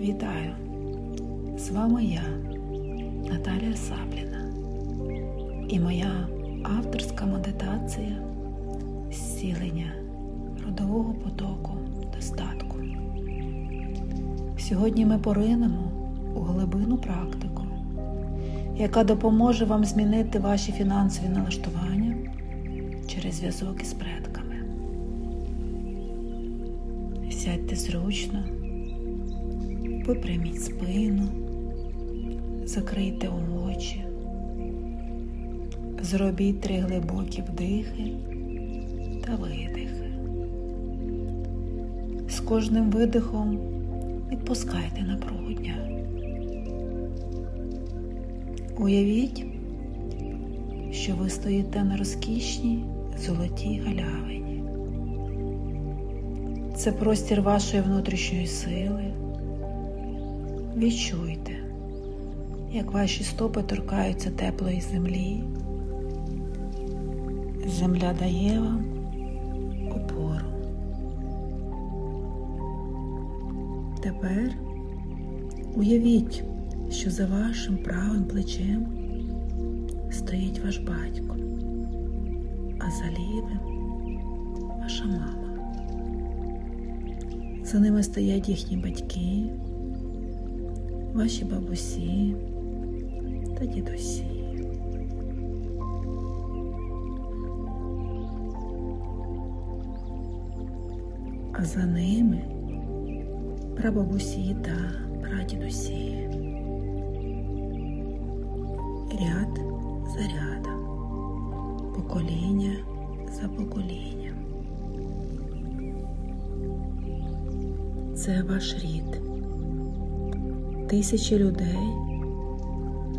Вітаю! З вами я, Наталія Сабліна, і моя авторська медитація зцілення родового потоку достатку. Сьогодні ми поринемо у глибину практику, яка допоможе вам змінити ваші фінансові налаштування через зв'язок із предками. Сядьте зручно. Випряміть спину, закрийте очі, зробіть три глибокі вдихи та видихи. З кожним видихом відпускайте напругу дня. Уявіть, що ви стоїте на розкішній золотій галявині. Це простір вашої внутрішньої сили. Відчуйте, як ваші стопи торкаються теплої землі. Земля дає вам опору. Тепер уявіть, що за вашим правим плечем стоїть ваш батько, а за лівим ваша мама. За ними стоять їхні батьки ваші бабусі та дідусі. А за ними прабабусі та прадідусі. Ряд за рядом, покоління за поколінням. Це ваш рід тисячі людей,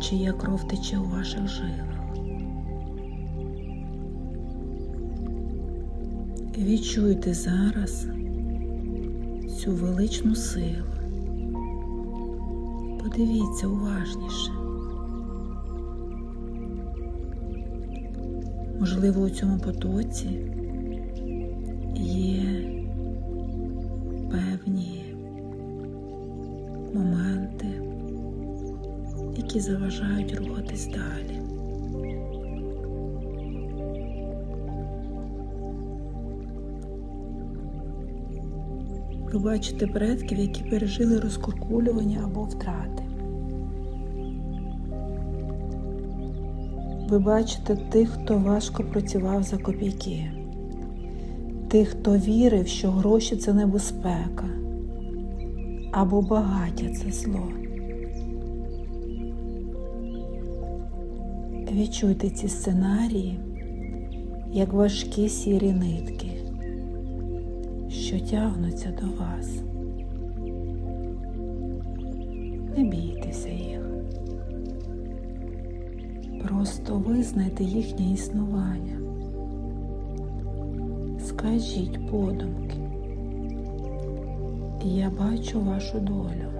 чия кров тече у ваших жилах. Відчуйте зараз цю величну силу. Подивіться уважніше. Можливо, у цьому потоці заважають рухатись далі. Ви бачите предків, які пережили розкуркулювання або втрати. Ви бачите тих, хто важко працював за копійки, тих, хто вірив, що гроші це небезпека або багаття це зло. Відчуйте ці сценарії, як важкі сірі нитки, що тягнуться до вас. Не бійтеся їх. Просто визнайте їхнє існування. Скажіть подумки. Я бачу вашу долю.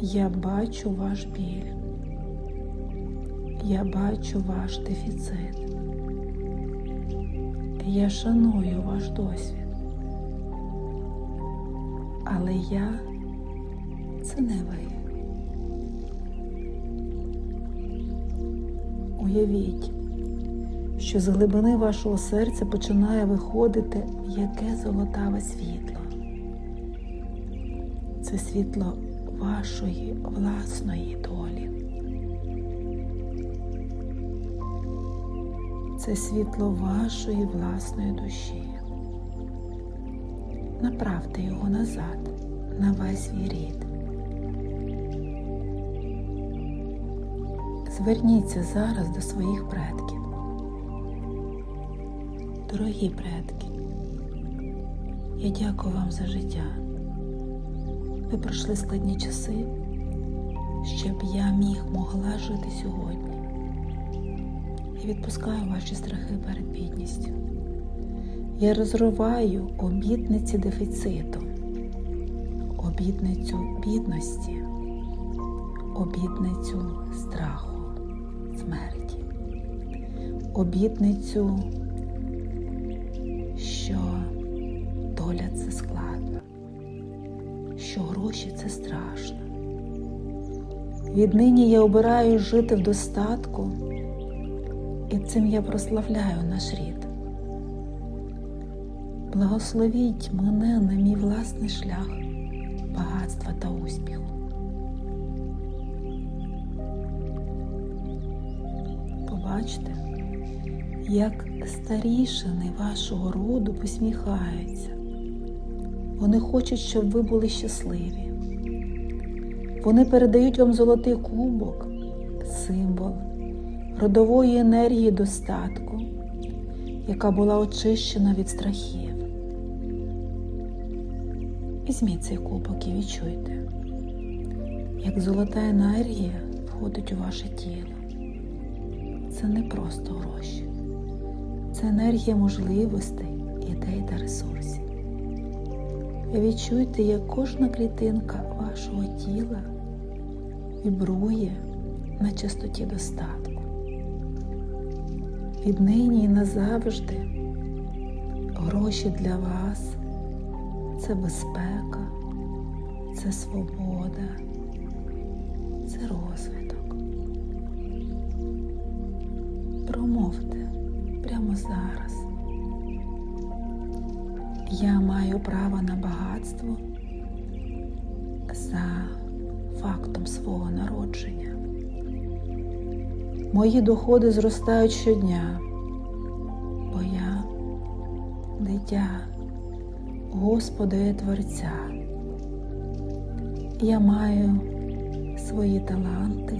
Я бачу ваш біль. Я бачу ваш дефіцит. Я шаную ваш досвід. Але я це не ви. Уявіть, що з глибини вашого серця починає виходити яке золотаве світло. Це світло вашої власної долі. Це світло вашої власної душі. Направте його назад, на весь свій рід. Зверніться зараз до своїх предків. Дорогі предки, я дякую вам за життя. Ви пройшли складні часи, щоб я міг могла жити сьогодні. Відпускаю ваші страхи перед бідністю. Я розриваю обітниці дефіциту, обітницю бідності, обітницю страху, смерті, обітницю, що доля це складно що гроші це страшно. Віднині я обираю жити в достатку, і цим я прославляю наш рід. Благословіть мене на мій власний шлях багатства та успіху. Побачте, як старішини вашого роду посміхаються. Вони хочуть, щоб ви були щасливі. Вони передають вам золотий кубок, символ родової енергії достатку, яка була очищена від страхів. Візьміть цей кубок і відчуйте, як золота енергія входить у ваше тіло. Це не просто гроші, це енергія можливостей, ідей та ресурсів. Відчуйте, як кожна клітинка вашого тіла вібрує на частоті достатку. Віднині і назавжди гроші для вас це безпека, це свобода, це розвиток. Промовте прямо зараз. Я маю право на багатство за фактом свого народження. Мої доходи зростають щодня, бо я дитя Господа і Творця. Я маю свої таланти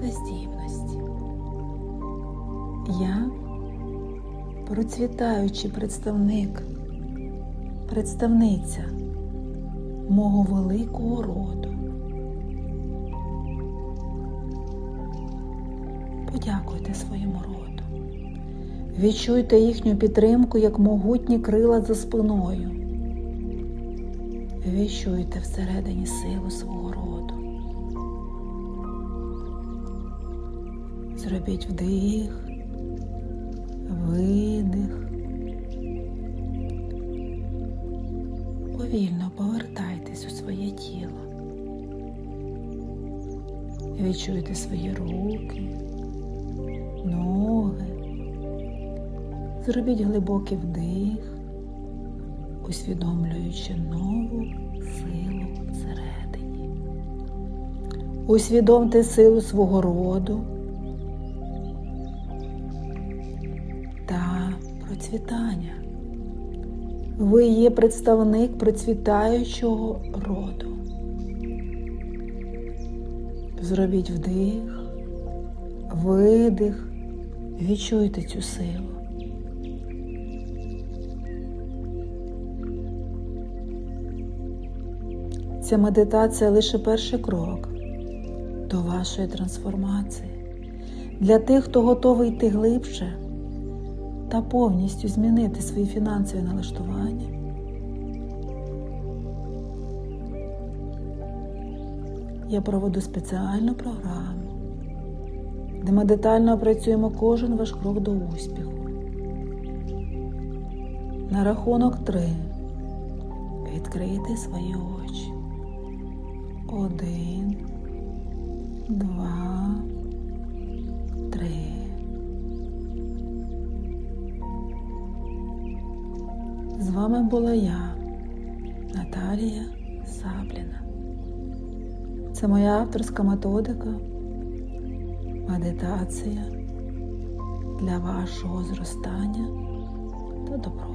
та здібності. Я процвітаючий представник, представниця мого великого роду. Подякуйте своєму роду. Відчуйте їхню підтримку як могутні крила за спиною. Відчуйте всередині силу свого роду. Зробіть вдих, видих. Повільно повертайтесь у своє тіло. Відчуйте свої руки, ноги. Зробіть глибокий вдих, усвідомлюючи нову силу всередині. Усвідомте силу свого роду та процвітання. Ви є представник процвітаючого роду. Зробіть вдих, видих, відчуйте цю силу. Ця медитація лише перший крок до вашої трансформації. Для тих, хто готовий йти глибше та повністю змінити свої фінансові налаштування. Я проведу спеціальну програму, де ми детально опрацюємо кожен ваш крок до успіху. На рахунок три відкрийте свої очі. Один, два, три. З вами була я, Наталія Сабліна. Це моя авторська методика, медитація для вашого зростання та добро.